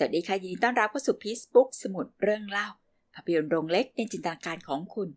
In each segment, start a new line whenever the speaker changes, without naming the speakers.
สวัสดีค่ะยินดีต้อนรับเข้าสู่พีซบุ๊กสมุดเรื่องเล่าภาพยนตร์โรงเล็กในจินตนาการของคุณ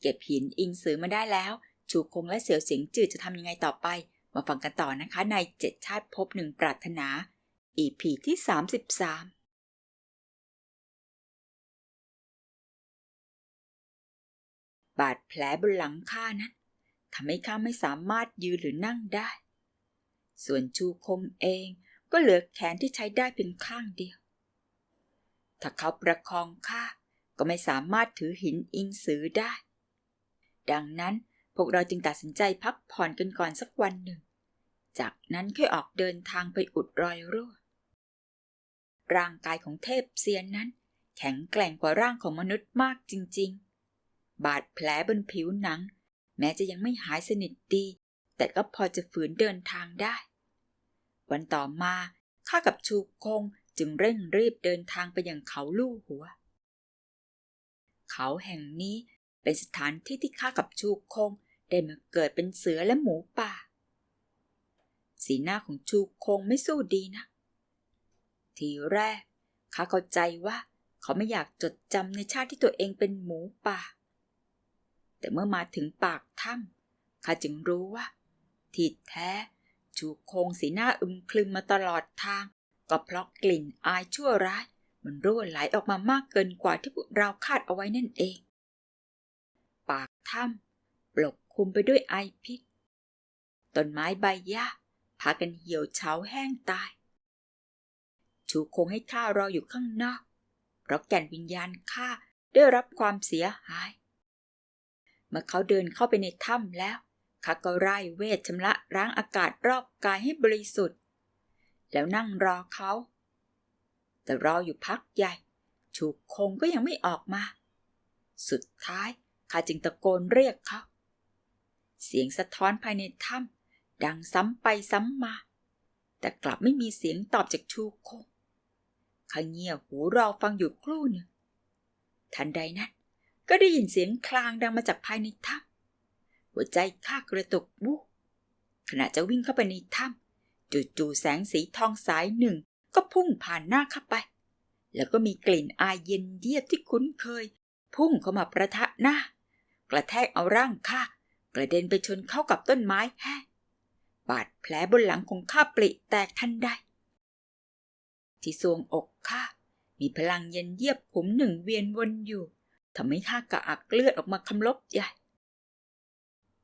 เก็บหินอิงสือมาได้แล้ว ชูคงและเสี่ยวเสียงจืดจะทำยังไงต่อไป มาฟังกันต่อนะคะในเจ็ดชาติพบหนึ่งปรารถนา EP ที่ 33บาดแผลบนหลังข้านั้นทำให้ข้าไม่สามารถยืนหรือนั่งได้ ส่วนชูคงเอง ก็เหลือแขนที่ใช้ได้เพียงข้างเดียว ถ้าเขาประคองข้าก็ไม่สามารถถือหินอิงสือได้ ดังนั้นพวกเราจึงตัดสินใจพักผ่อนกันก่อนสักวันหนึ่ง จากนั้นค่อยออกเดินทางไปอุดรอยรั่ว ร่างกายของเทพเซียนนั้น แข็งแกร่งกว่าร่างของมนุษย์มากจริง ๆ บาดแผลบนผิวหนัง แม้จะยังไม่หายสนิทดี แต่ก็พอจะฝืนเดินทางได้ วันต่อมาข้ากับชูคงจึงเร่งรีบเดินทางไปยังเขาลู่หัว เขาแห่งนี้เป็นสถานที่ที่ข้ากับชูคงได้มาเกิดเป็นเสือและหมูป่า สีหน้าของชูคงไม่สู้ดีนะ ทีแรกข้าเข้าใจว่าเขาไม่อยากจดจำในชาติที่ตัวเองเป็นหมูป่า แต่เมื่อมาถึงปากถ้ำข้าจึงรู้ว่าที่แท้ ชูคงสีหน้าอึมครึมมาตลอดทาง ก็เพราะกลิ่นอายชั่วร้าย มันรั่วไหลออกมามากเกินกว่าที่พวกเราคาดเอาไว้นั่นเอง ปากถ้ำปกคลุมไปด้วยไอพิษต้นไม้ใบหญ้าพากันเหี่ยวเฉาแห้งตาย ชูคงให้ข้ารออยู่ข้างนอก เพราะแก่นวิญญาณข้าได้รับความเสียหาย เมื่อเขาเดินเข้าไปในถ้ำแล้ว ข้าก็ไล่เวทชำระล้างอากาศรอบกายให้บริสุทธิ์ แล้วนั่งรอเขา แต่รออยู่พักใหญ่ชูคงก็ยังไม่ออกมา สุดท้ายข้าจึงตะโกนเรียกเขา เสียงสะท้อนภายในถ้ำดังซ้ำไปซ้ำมา แต่กลับไม่มีเสียงตอบจากชูคงข้าเงี่ยหูรอฟังอยู่ครู่หนึ่งทันใดนั้นก็ได้ยินเสียงคลางดังมาจากภายในถ้ำ หัวใจข้ากระตุกบุขณะจะวิ่งเข้าไปในถ้ำจู่ๆแสงสีทองสายหนึ่งก็พุ่งผ่านหน้าเข้าไป แล้วก็มีกลิ่นอายเย็นเยียบที่คุ้นเคย พุ่งเข้ามาประทะหน้า กระแทกเอาร่างข้ากระเด็นไปชนเข้ากับต้นไม้แห้งบาดแผลบนหลังของข้าปริแตกทันใด ที่ทรวงอกข้ามีพลังเย็นเยียบขุมหนึ่งเวียนวนอยู่ทำให้ข้ากระอักเลือดออกมาคำลบใหญ่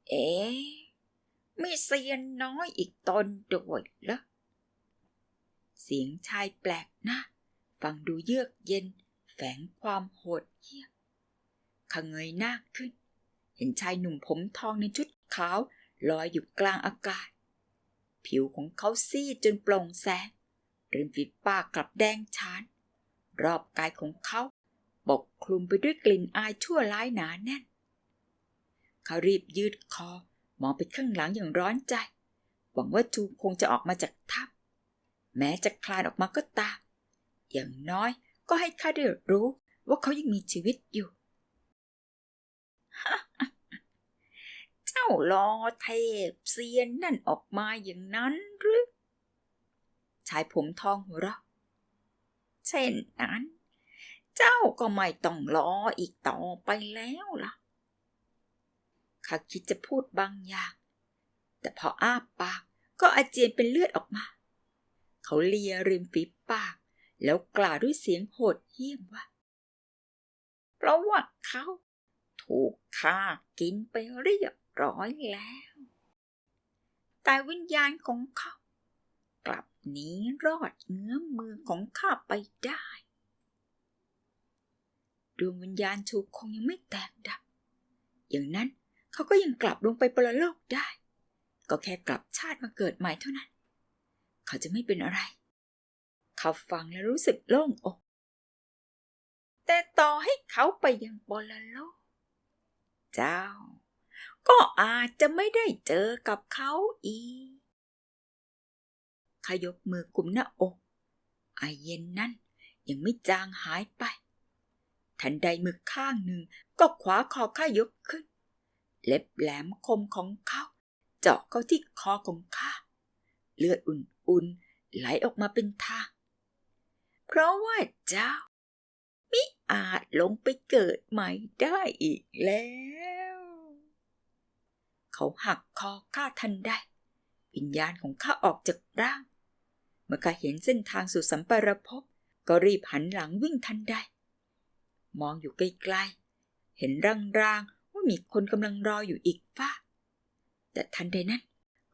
เอ๊ะมีเซียนน้อยอีกตนด้วยเหรอเสียงชายแปลกน้าฟังดูเยือกเย็น แฝงความโหดเหี้ยมข้าเงยหน้าขึ้น เห็นชายหนุ่มผมทองในชุดขาวลอยอยู่กลางอากาศ ผิวของเขาซีดจนโปร่งแสงริมฝีปากกลับแดงฉาน รอบกายของเขาปกคลุมไปด้วยกลิ่นอายชั่วร้ายหนาแน่น เขารีบยืดคอ มองไปข้างหลังอย่างร้อนใจ หวังว่าจูคงจะออกมาจากถ้ำแม้จะคลานออกมาก็ตาม อย่างน้อยก็ให้ข้าได้รู้ว่าเขายังมีชีวิตอยู่เจ้ารอเทพเซียนนั่นออกมาอย่างนั้นหรือ ชายผมทองหัวเราะเช่นนั้น เจ้าก็ไม่ต้องรออีกต่อไปแล้วล่ะ ข้าคิดจะพูดบางอย่าง แต่พออ้าปากก็อาเจียนเป็นเลือดออกมา เขาเลียริมฝีปาก แล้วกล่าวด้วยเสียงโหดเหี้ยมว่า เพราะว่าเขาถูกข้ากินไปเรียบร้อยแล้ว แต่วิญญาณของเขา กลับหนีรอดเงื้อมมือของข้าไปได้ดวงวิญญาณชูคงยังไม่แตกดับ อย่างนั้น เขาก็ยังกลับลงไปปรโลกได้ ก็แค่กลับชาติมาเกิดใหม่เท่านั้น เขาจะไม่เป็นอะไร เขาฟังแล้วรู้สึกโล่งอก แต่ต่อให้เขาไปยังปรโลก เจ้า ก็อาจจะไม่ได้เจอกับเขาอีกขยกมือกุมหน้าอกไอเย็นนั่นยังไม่จางหายไป ทันใดมือข้างหนึ่งก็ขวาคอข้ายกขึ้น เล็บแหลมคมของเขา เจาะเข้าที่คอของข้า เลือดอุ่นๆไหลออกมาเป็นทาง เพราะว่าเจ้ามิอาจลงไปเกิดใหม่ได้อีกแล้ว เขาหักคอข้าทันได้ วิญญาณของข้าออกจากร่าง เมื่อข้าเห็นเส้นทางสู่สัมปรภพก็รีบหันหลังวิ่งทันได้ มองอยู่ไกลๆเห็นร่างๆว่า มีคนกำลังรออยู่อีกฝ้า แต่ทันใดนั้น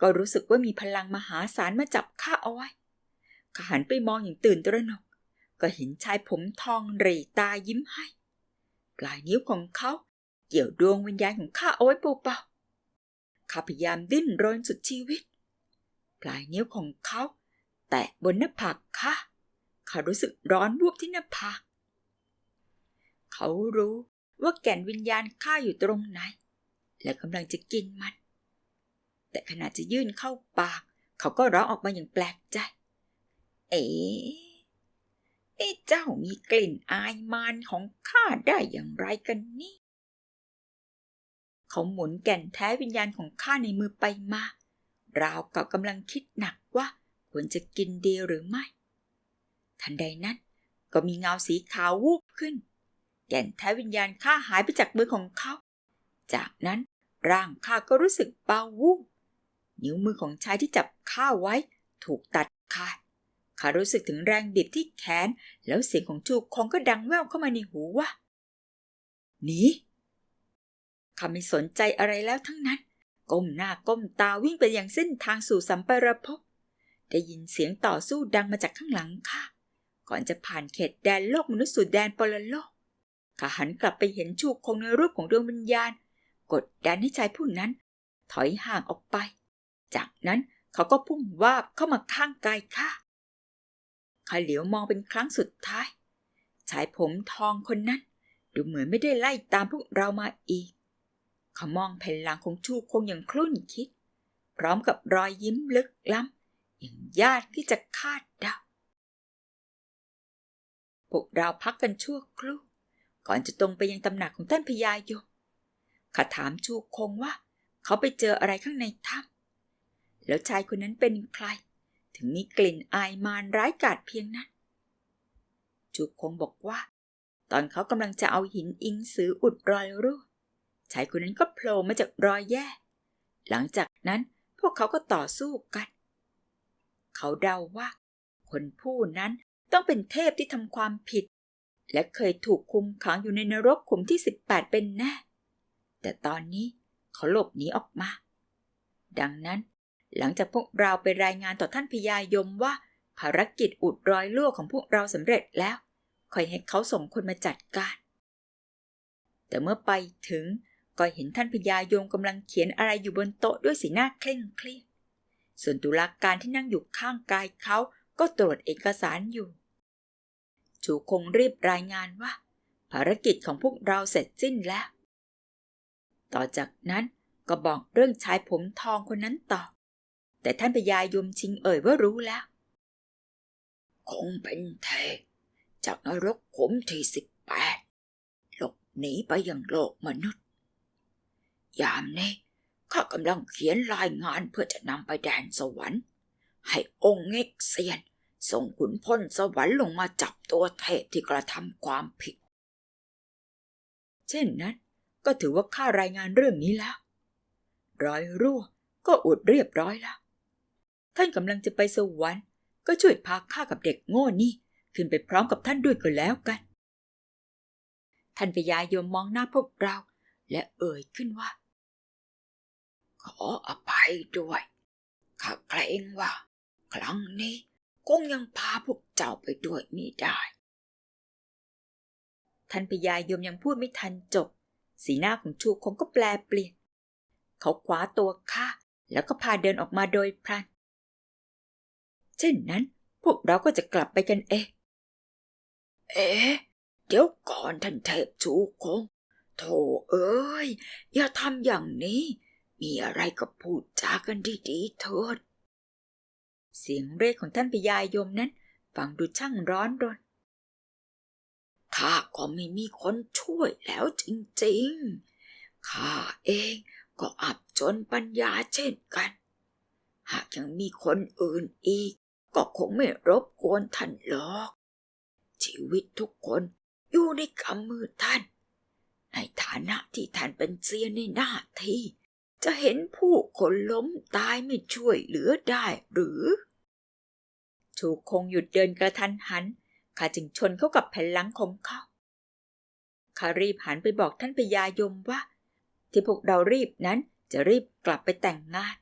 ก็รู้สึกว่ามีพลังมหาศาลมาจับข้าเอาไว้ข้าหันไปมองอย่างตื่นตระหนก ก็เห็นชายผมทองรีตายิ้มให้ ปลายนิ้วของเขาเกี่ยวดวงวิญญาณของข้าเอาไว้เบาๆข้าพยายามดิ้นรนสุดชีวิต ปลายนิ้วของเขา แตะบนหน้าผากข้าข้ารู้สึกร้อนวูบที่หน้าผากเขารู้ ว่าแก่นวิญญาณข้าอยู่ตรงไหน และกำลังจะกินมัน แต่ขณะจะยื่นเข้าปาก เขาก็ร้องออกมาอย่างแปลกใจ เอ๋ไอ้เจ้ามีกลิ่นอายมานของข้าได้อย่างไรกันนี่เขาหมุนแก่นแท้วิญญาณของข้าในมือไปมา ราวกับกำลังคิดหนักว่าควรจะกินดีหรือไม่ ทันใดนั้นก็มีเงาสีขาววูบขึ้น แก่นแท้วิญญาณข้าหายไปจากมือของเขา จากนั้นร่างข้าก็รู้สึกเบาวูบนิ้วมือของชายที่จับข้าไว้ ถูกตัดขาดข้ารู้สึกถึงแรงบีบที่แขน แล้วเสียงของจูคงก็ดังแว่วเข้ามาในหูว่าหนีข้าไม่สนใจอะไรแล้วทั้งนั้น ก้มหน้าก้มตาวิ่งไปยังเส้นทางสู่สัมปรภพได้ยินเสียงต่อสู้ดังมาจากข้างหลังข้าก่อนจะผ่านเขตแดนโลกมนุษย์สู่แดนปรโลก ข้าหันกลับไปเห็นชูคงในรูปของดวงวิญญาณ กดดันให้ชายผู้นั้น ถอยห่างออกไป จากนั้นเขาก็พุ่งวาบเข้ามาข้างกายข้าข้าเหลียวมองเป็นครั้งสุดท้าย ชายผมทองคนนั้น ดูเหมือนไม่ได้ไล่ตามพวกเรามาอีก เขามองแผ่นหลังของชูคงอย่างคลุ่นคิด พร้อมกับรอยยิ้มลึกล้ำอย่างยากที่จะคาดเดาพวกเราพักกันชั่วครู่ ก่อนจะตรงไปยังตำหนักของท่านพญายมข้าถามชูคงว่า เขาไปเจออะไรข้างในถ้ำแล้วชายคนนั้นเป็นใคร ถึงมีกลิ่นอายมารร้ายกาจเพียงนั้น ชูคงบอกว่า ตอนเขากำลังจะเอาหินอิงสืออุดรอยรั่วชายคนนั้นก็โผล่มาจากรอยแย่ หลังจากนั้นพวกเขาก็ต่อสู้กัน เขาเดาว่า คนผู้นั้นต้องเป็นเทพที่ทำความผิด และเคยถูกคุมขังอยู่ในนรกขุมที่ 18 เป็นแน่ แต่ตอนนี้เขาหลบหนีออกมา ดังนั้น หลังจากพวกเราไปรายงานต่อท่านพญายมว่า ภารกิจอุดรอยรั่วของพวกเราสำเร็จแล้วคอยให้เขาส่งคนมาจัดการ แต่เมื่อไปถึงก็เห็นท่านพญายมกำลังเขียนอะไรอยู่บนโต๊ะด้วยสีหน้าเคร่งเครียด ส่วนตุลาการที่นั่งอยู่ข้างกายเขาก็ตรวจเอกสารอยู่ ชูคงรีบรายงานว่า ภารกิจของพวกเราเสร็จสิ้นแล้ว ต่อจากนั้นก็บอกเรื่องชายผมทองคนนั้นต่อ แต่ท่านพญายมชิงเอ่ยว่ารู้แล้ว คงเป็นเทจากนรกขุมที่สิบแปดหลบหนีไปยังโลกมนุษย์ ยามนี้ข้ากำลังเขียนรายงานเพื่อจะนำไปแดนสวรรค์ ให้องค์เง็กเซียน ส่งขุนพลสวรรค์ลงมาจับตัวเทพที่กระทำความผิด เช่นนั้นก็ถือว่าข้ารายงานเรื่องนี้แล้วรอยรั่วก็อุดเรียบร้อยแล้ว ท่านกำลังจะไปสวรรค์ก็ช่วยพาข้ากับเด็กโง่นี่ ขึ้นไปพร้อมกับท่านด้วยก็แล้วกัน ท่านพญายมมองหน้าพวกเรา และเอ่ยขึ้นว่า ขออภัยด้วยข้าเกรงว่า ครั้งนี้ คงยังพาพวกเจ้าไปด้วยไม่ได้ท่านพญายมยังพูดไม่ทันจบ สีหน้าของชูคงก็แปลเปลี่ยน เขาคว้าตัวข้าแล้วก็พาเดินออกมาโดยพลัน เช่นนั้นพวกเราก็จะกลับไปกันเอง เอ๊ะ เดี๋ยวก่อนท่านเทพชูคงโถเอ้ย อย่าทำอย่างนี้ มีอะไรก็พูดจากันดีๆเถิด เสียงเรียกของท่านพญายมนั้น ฟังดูช่างร้อนรน ข้าก็ไม่มีคนช่วยแล้วจริงๆ ข้าเองก็อับจนปัญญาเช่นกัน หากยังมีคนอื่นอีก ก็คงไม่รบกวนท่านหรอก
ชีวิตทุกคนอยู่ในกำมือท่าน ในฐานะที่ท่านเป็นเซียนในหน้าที่ จะเห็นผู้คนล้มตายไม่ช่วยเหลือได้หรือ
ชูคงหยุดเดินกระทันหันข้าจึงชนเข้ากับแผ่นหลังของเขาข้ารีบหันไปบอกท่านพญายมว่า ที่พวกเรารีบนั้นจะรีบกลับไปแต่งงาน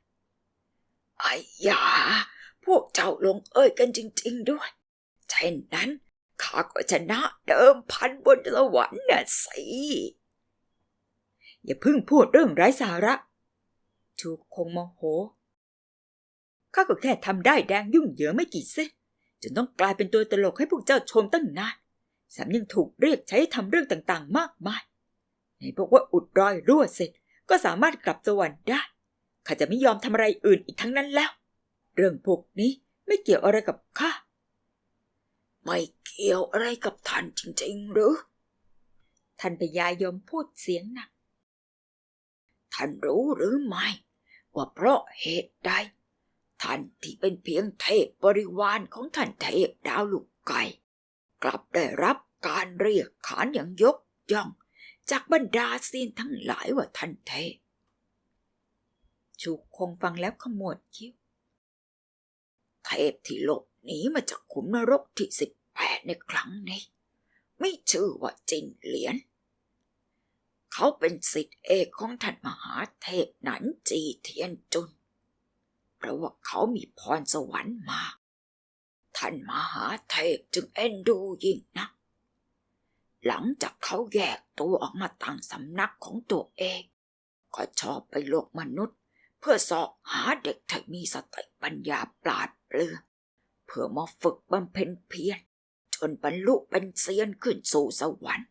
ไอ้ยา พวกเจ้าลงเอ่ยกันจริง ๆด้วย เช่นนั้นข้าก็ชนะเดิมพันบนสวรรค์น่ะสิ
อย่าเพิ่งพูดเรื่องไร้สาระ ชูคงโมโห ข้าก็แค่ทำได้แดงยุ่งเหยิงไม่กี่เส้นจนต้องกลายเป็นตัวตลกให้พวกเจ้าชมตั้งนานแถมยังถูกเรียกใช้ทำเรื่องต่างๆ มากมายในบอกว่าอุดรอยรั่วเสร็จ ก็สามารถกลับสวรรค์ได้ ข้าจะไม่ยอมทำอะไรอื่นอีกทั้งนั้นแล้ว เรื่องพวกนี้ไม่เกี่ยวอะไรกับข้า
ไม่เกี่ยวอะไรกับท่านจริงๆหรือ
ท่านพญายมพูดเสียงหนัก
ท่านรู้หรือไม่ ว่าเพราะเหตุใด ท่านที่เป็นเพียงเทพบริวารของท่านเทพดาวลูกไก่ กลับได้รับการเรียกขานอย่างยกย่อง จากบรรดาซีนทั้งหลายว่าท่านเทพ
ชูคงฟังแล้วขมวดคิ้ว
เทพที่หลบหนีมาจากขุมนรกที่สิบแปดในครั้งนี้ ไม่ชื่อว่าจินเหลียน เขาเป็นสิทธิเอกของท่านมหาเทพหนันจีเทียนจุน เพราะว่าเขามีพรสวรรค์มากท่านมหาเทพจึงเอ็นดูยิ่งนะหลังจากเขาแยกตัวออกมาตั้งสำนักของตัวเอง ก็ชอบไปโลกมนุษย์ เพื่อสอบหาเด็กที่มีสติปัญญาปราดเปรื่อเพื่อมาฝึกบำเพ็ญเพียรจนบรรลุเป็นเซียนขึ้นสู่สวรรค์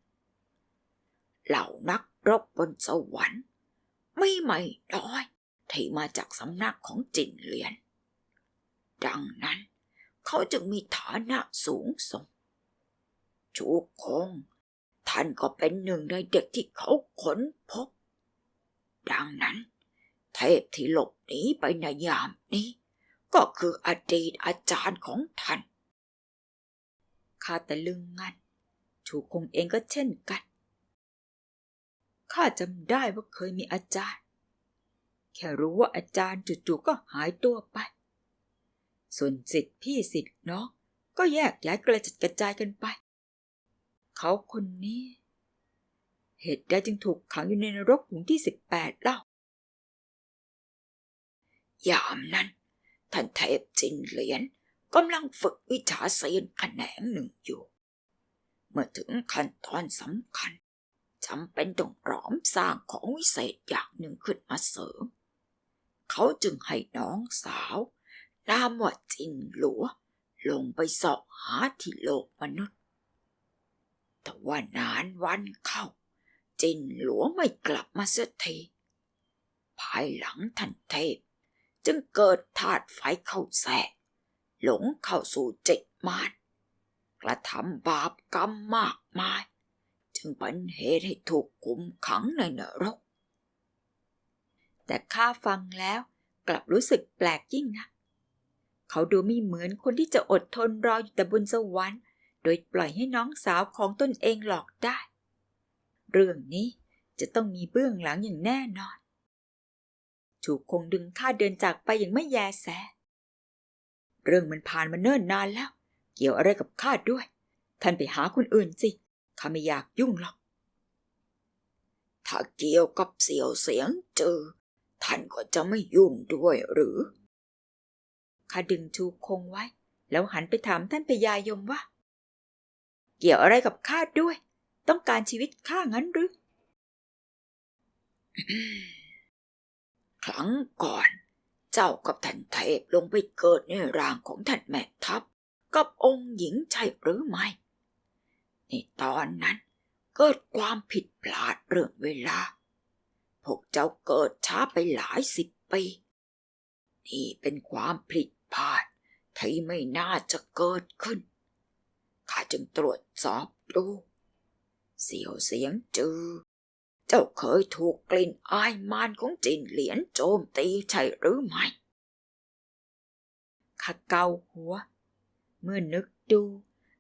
เหล่านักรบบนสวรรค์ไม่ไม่น้อยที่มาจากสำนักของจินเหลียน ดังนั้นเขาจึงมีฐานะสูงส่งชูคง ท่านก็เป็นหนึ่งในเด็กที่เขาค้นพบ ดังนั้น เทพที่หลบหนีไปในยามนี้ ก็คืออดีตอาจารย์ของท่าน
ข้าแต่ลึงงันชูคงเองก็เช่นกัน ข้าจำได้ว่าเคยมีอาจารย์ แค่รู้ว่าอาจารย์จู่ๆก็หายตัวไป ส่วนสิทธิ์พี่สิทธิ์น้องก็แยกย้ายกระจัดกระจายกันไป เขาคนนี้ เหตุใดจึงถูกขังอยู่ในนรกขุมที่สิบแปดเล่า
ยามนั้น ท่านเทพจินเหรียญกำลังฝึกวิชาเซียนแขนงหนึ่งอยู่ เมื่อถึงขั้นตอนสำคัญ จำเป็นต้องร้อมสร้างของวิเศษอย่างหนึ่งขึ้นมาเสริม เขาจึงให้น้องสาวนามว่าจินหลัว ลงไปสาะหาที่โลกมนุษย์ แต่ว่านานวันเข้า จินหลัวไม่กลับมาเสียทีภายหลังท่านเทพ จึงเกิดธาตุไฟเข้าแทรกหลงเข้าสู่เจ็ดมารกระทำบาปกรรมมากมาย จึงเป็นเหตุให้ถูกคุมขังในนรก
แต่ข้าฟังแล้วกลับรู้สึกแปลกยิ่งนะ เขาดูไม่เหมือนคนที่จะอดทนรออยู่แต่บนสวรรค์โดยปล่อยให้น้องสาวของตนเองหลอกได้ เรื่องนี้จะต้องมีเบื้องหลังอย่างแน่นอน ถูกคงดึงข้าเดินจากไปอย่างไม่แยแส เรื่องมันผ่านมาเนิ่นนานแล้ว เกี่ยวอะไรกับข้าด้วย ท่านไปหาคนอื่นสิ ข้าไม่อยากยุ่งหรอก
ถ้าเกี่ยวกับเสียวเสียงเจอ ท่านก็จะไม่ยุ่งด้วยหรือ
ข้าดึงชูคงไว้ แล้วหันไปถามท่านพญายมว่า เกี่ยวอะไรกับข้าด้วย ต้องการชีวิตข้างั้นหรือ
ครั้งก่อน เจ้ากับท่านเทพลงไปเกิดในร่างของท่านแม่ทัพ กับองค์หญิงใช่หรือไม่ ในตอนนั้นเกิดความผิดพลาดเรื่องเวลา พวกเจ้าเกิดช้าไปหลายสิบปี นี่เป็นความผิดพลาดที่ไม่น่าจะเกิดขึ้น ข้าจึงตรวจสอบดู เสียวเสียงจือ เจ้าเคยถูกกลิ่นอายมานของจินเหรียญโจมตีใช่หรือไม่
ข้าเกาหัว เมื่อนึกดู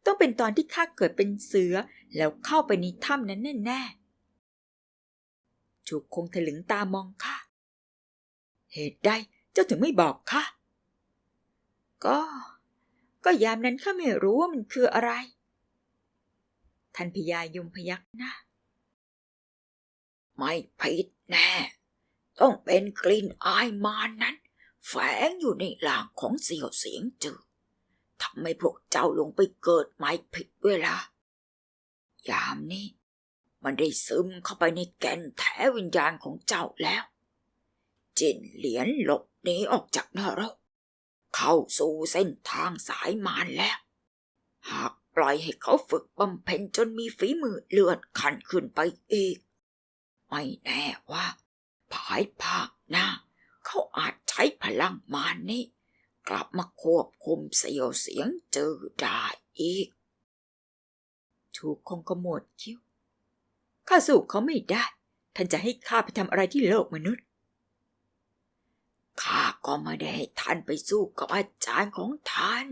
ต้องเป็นตอนที่ข้าเกิดเป็นเสือ แล้วเข้าไปในถ้ำนั้นแน่ๆจูคงถลึงตามองข้าเหตุใดเจ้าถึงไม่บอกข้าก็ ก็ยามนั้นข้าไม่รู้ว่ามันคืออะไรท่านพญายมพยักหน้า
ไม่ผิดแน่ ต้องเป็นกลิ่นอายมานั้น แฝงอยู่ในหลางของเสี่ยวเสียงจือ ทำให้พวกเจ้าลงไปเกิดใหม่ผิดเวลา ยามนี้ มันได้ซึมเข้าไปในแก่นแท้วิญญาณของเจ้าแล้ว จินเหรียญหลบหนีออกจากนรก เข้าสู่เส้นทางสายมารแล้ว หากปล่อยให้เขาฝึกบำเพ็ญจนมีฝีมือเลือดขันขึ้นไปอีก ไม่แน่ว่า ภายภาคหน้า เขาอาจใช้พลังมารนี้ กลับมาควบคุมเสียวเสียงเจอได้อีก
ชูกคงขมวดคิ้ว ข้าสู้เขาไม่ได้ ท่านจะให้ข้าไปทำอะไรที่โลกมนุษย์
ข้าก็ไม่ได้ให้ท่านไปสู้กับอาจารย์ของท่าน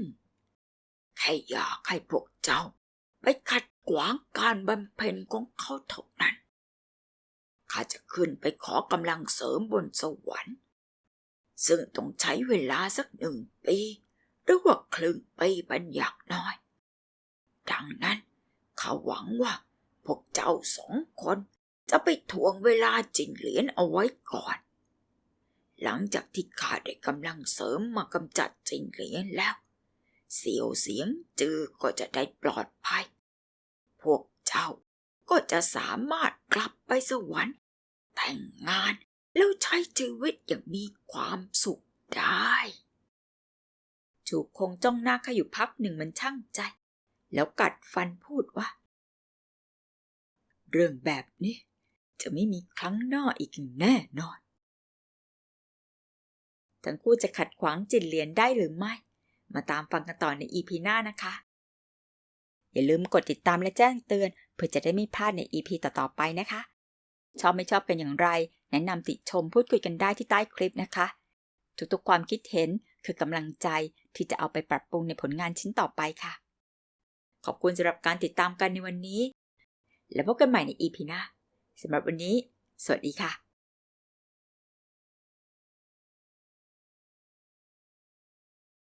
แค่อยากให้พวกเจ้าไปขัดขวางการบำเพ็ญของเขาเท่านั้น ข้าจะขึ้นไปขอกำลังเสริมบนสวรรค์ ซึ่งต้องใช้เวลาสักหนึ่งปีหรือว่าครึ่งปีเป็นอย่างน้อย ดังนั้นข้าหวังว่า พวกเจ้าสองคนจะไปทวงเวลาจิงเหรียญเอาไว้ก่อน หลังจากที่ข้าได้กำลังเสริมมากำจัดจิงเหรียญแล้ว เสียวเสียงจือก็จะได้ปลอดภัย พวกเจ้าก็จะสามารถกลับไปสวรรค์ แต่งงาน แล้วใช้ชีวิตอย่างมีความสุขได้
จูคงจ้องหน้าข้าอยู่พักหนึ่งมันช่างใจ แล้วกัดฟันพูดว่า เรื่องแบบนี้ จะไม่มีครั้งหน้าอีกแน่นอน ทั้งคู่จะขัดขวางจินเหรียญได้หรือไม่ มาตามฟังกันต่อในอีพีหน้านะคะ อย่าลืมกดติดตามและแจ้งเตือน เพื่อจะได้ไม่พลาดในอีพีต่อๆไปนะคะ ชอบไม่ชอบเป็นอย่างไร แนะนำติชมพูดคุยกันได้ที่ใต้คลิปนะคะ ทุกๆความคิดเห็นคือกำลังใจที่จะเอาไปปรับปรุงในผลงานชิ้นต่อไปค่ะ ขอบคุณสำหรับการติดตามกันในวันนี้ แล้วพบกันใหม่ในอีพีหน้าสำหรับวันนี้ สวัสดีค่ะ